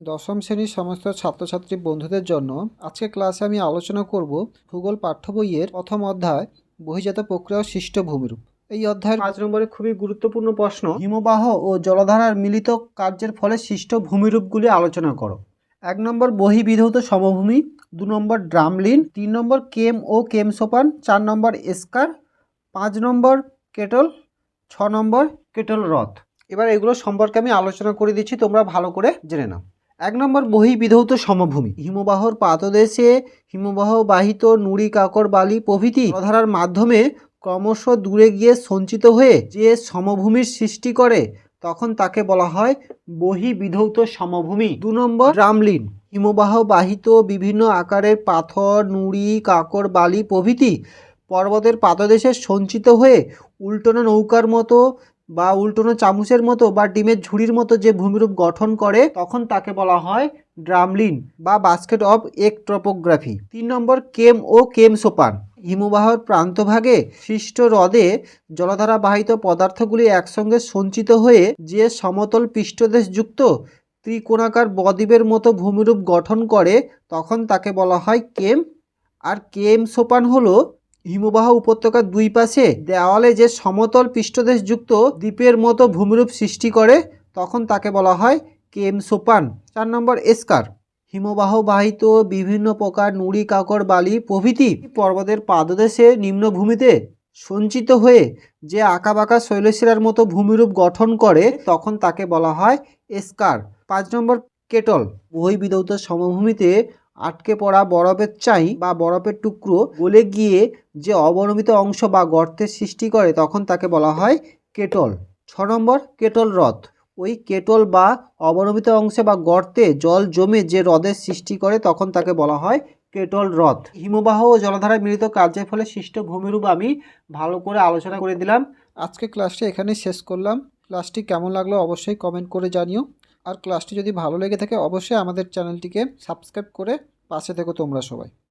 দশম শ্রেণির সমস্ত ছাত্রছাত্রী বন্ধুদের জন্য আজকে ক্লাসে আমি আলোচনা করব ভূগোল পাঠ্য বইয়ের প্রথম অধ্যায় বহিজাত প্রক্রিয়া সৃষ্ট ভূমিরূপ এই অধ্যায়ের পাঁচ নম্বরে খুবই গুরুত্বপূর্ণ প্রশ্ন, হিমবাহ ও জলধারার মিলিত কার্যের ফলে সৃষ্ট ভূমিরূপগুলি আলোচনা করো। এক নম্বর বহিবিধৌত সমভূমি, দু নম্বর ড্রামলিন, তিন নম্বর কেম ও কেম সোপান চার নম্বর এস্কার, পাঁচ নম্বর কেটল, ছ নম্বর কেটল রথ এবার এগুলো সম্পর্কে আমি আলোচনা করে দিচ্ছি, তোমরা ভালো করে জেনে নাও। এক নম্বর বহিবিধৌত সমভূমি। হিমবাহর পাদদেশে হিমবাহ বাহিত নুড়ি, কাকর, বালি প্রভৃতি জলধারার মাধ্যমে ক্রমশ দূরে গিয়ে সঞ্চিত হয়ে যে সমভূমির সৃষ্টি করে, তখন তাকে বলা হয় বহিবিধৌত সমভূমি। দু নম্বর ড্রামলিন হিমবাহ বাহিত বিভিন্ন আকারের পাথর, নুড়ি, কাকর, বালি প্রভৃতি পর্বতের পাদদেশে সঞ্চিত হয়ে উল্টোনো নৌকার মতো বা উল্টোনো চামচের মতো বা ডিমের ঝুড়ির মতো যে ভূমিরূপ গঠন করে, তখন তাকে বলা হয় ড্রামলিন বা বাস্কেট অফ একট্রপোগ্রাফি। তিন নম্বর, কেম ও কেম সোপান। হিমবাহর প্রান্তভাগে সৃষ্ট হ্রদে জলধারা বাহিত পদার্থগুলি একসঙ্গে সঞ্চিত হয়ে যে সমতল পৃষ্ঠদেশযুক্ত ত্রিকোণাকার বদ্বীপের মতো ভূমিরূপ গঠন করে, তখন তাকে বলা হয় কেম। আর কেম সোপান হলো হিমবাহ উপত্যকার দুই পাশে দেওয়ালে যে সমতল পৃষ্ঠদেশযুক্ত দ্বীপের মতো ভূমিরূপ সৃষ্টি করে, তখন তাকে বলা হয় কেম সোপান। চার নম্বর এস্কার। হিমবাহ বাহিত বিভিন্ন প্রকার নুড়ি কাকর বালি প্রভৃতি পর্বতের পাদদেশে নিম্নভূমিতে সঞ্চিত হয়ে যে আঁকাবাঁকা শৈলশিরার মতো ভূমিরূপ গঠন করে, তখন তাকে বলা হয় এস্কার। পাঁচ নম্বর কেটল। বহিবিধৌত সমভূমিতে আটকে পড়া বরফের চাই বা বরফের টুকরো গলে গিয়ে যে অবনমিত অংশ বা গর্তের সৃষ্টি করে তখন তাকে বলা হয় কেটল। ছ নম্বর, কেটল হ্রদ। ওই কেটল বা অবনমিত অংশে বা গর্তে জল জমে যে হ্রদের সৃষ্টি করে তখন তাকে বলা হয় কেটল হ্রদ। হিমবাহ ও জলধারায় মিলিত কার্যের ফলে সৃষ্ট ভূমিরূপ আমি ভালো করে আলোচনা করে দিলাম। আজকে ক্লাসটি এখানেই শেষ করলাম। ক্লাসটি কেমন লাগল অবশ্যই কমেন্ট করে জানিও। আর ক্লাসটি যদি ভালো লেগে থাকে, অবশ্যই আমাদের চ্যানেলটিকে সাবস্ক্রাইব করে পাশে থেকো তোমরা সবাই।